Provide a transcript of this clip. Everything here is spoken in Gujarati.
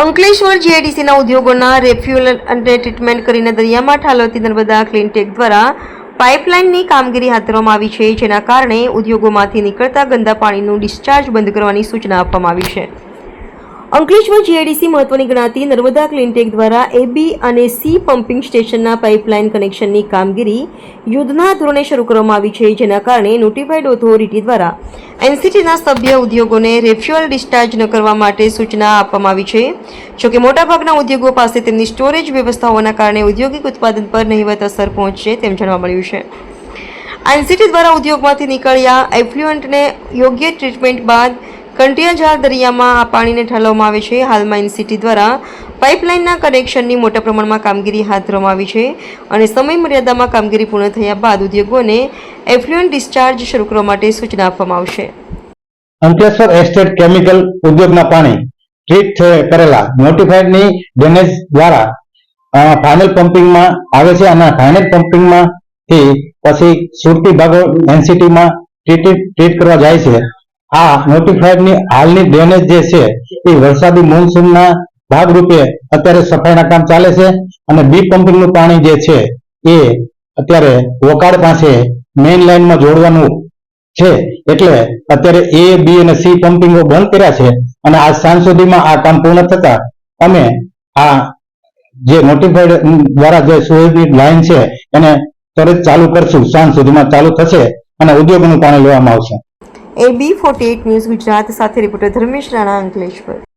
અંકલેશ્વર જીઆઈડીસીના ઉદ્યોગોના રેફ્યુઅલ અને ટ્રીટમેન્ટ કરીને દરિયામાં ઠાલવતી નર્મદા ક્લીનટેક દ્વારા પાઇપલાઇનની કામગીરી હાથ ધરવામાં આવી છે, જેના કારણે ઉદ્યોગોમાંથી નીકળતા ગંદા પાણીનું ડિસ્ચાર્જ બંધ કરવાની સૂચના આપવામાં આવી છે. અંકલેશ્વર જીઆઈડીસી મહત્વની ગણાતી નર્મદા ક્લીનટેક દ્વારા એબી અને સી પમ્પિંગ સ્ટેશનના પાઇપલાઇન કનેક્શનની કામગીરી યુદ્ધના ધોરણે શરૂ કરવામાં આવી છે, જેના કારણે નોટિફાઈડ ઓથોરિટી દ્વારા એનસીટીના સભ્ય ઉદ્યોગોને રેફ્યુઅલ ડિસ્ચાર્જ ન કરવા માટે સૂચના આપવામાં આવી છે. જોકે મોટાભાગના ઉદ્યોગો પાસે તેમની સ્ટોરેજ વ્યવસ્થા હોવાના કારણે ઔદ્યોગિક ઉત્પાદન પર નહિવત અસર પહોંચશે તેમ જાણવા મળ્યું છે. એનસીટી દ્વારા ઉદ્યોગમાંથી નીકળ્યા એફ્લ્યુઅન્ટને યોગ્ય ટ્રીટમેન્ટ બાદ કંટિયાજાર દરિયામાં આ પાણીને ઠાલવવામાં આવે છે. હાલમાં એનસીટી દ્વારા પાઇપલાઇનના કનેક્શનની મોટા પ્રમાણમાં કામગીરી હાથ ધરવામાં આવી છે અને સમય મર્યાદામાં કામગીરી પૂર્ણ થયા બાદ ઉદ્યોગોને એફ્લ્યુઅન્ટ ડિસ્ચાર્જ શરૂ કરવા માટે સૂચના આપવામાં આવશે. અંકલેશ્વર એસ્ટેટ કેમિકલ ઉદ્યોગના પાણી ટ્રીટ કરેલા નોટિફાઈડની ડેમેજ દ્વારા ફાઇનલ પમ્પિંગમાં આવે છે અને ફાઇનલ પમ્પિંગમાં થી પછી સુરતી ભાગો એનસીટીમાં ટ્રીટ ટ્રીટ કરવા જાય છે. આ નોટિફાઈડની હાલની ડ્રેનેજ જે છે, એ વરસાદી મોન્સૂનના ભાગરૂપે અત્યારે સફાઈના કામ ચાલે છે અને બી પમ્પિંગનું પાણી જે છે, એ અત્યારે વોકાડ પાસે મેઇન લાઇનમાં જોડવાનું છે. એટલે અત્યારે એ બી અને સી પમ્પિંગો બંધ કર્યા છે અને આજ સાંજ સુધીમાં આ કામ પૂર્ણ થતા અમે આ જે નોટિફાઈડ દ્વારા જે સુયોજિત લાઈન છે, એને તરત ચાલુ કરશું. સાંજ સુધીમાં ચાલુ થશે અને ઉદ્યોગોનું પાણી લેવામાં આવશે. AB forty eight news Gujarat સાથે રિપોર્ટર ધર્મેશ રાણા અંકલેશ્વર.